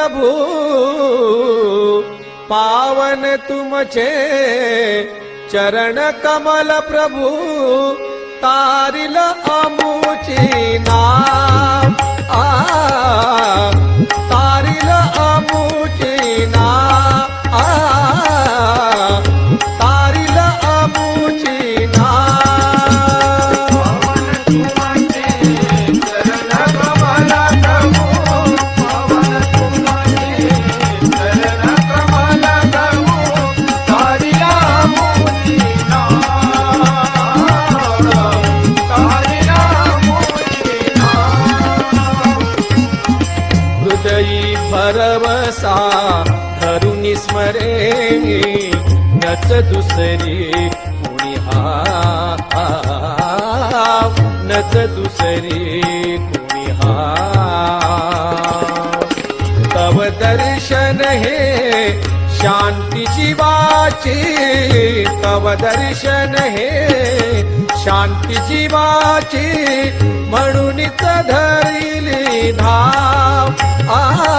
प्रभु पावन तुमचे चरण कमल प्रभु तारिल अमुची भरवसा धरुनी स्मरे नच दुसरी कुणी हा नच दुसरी कुणी हा तव दर्शन हे शांती जीवाची तव दर्शन हे शांती जीवाची म्हणूनच धरिली धाव. आ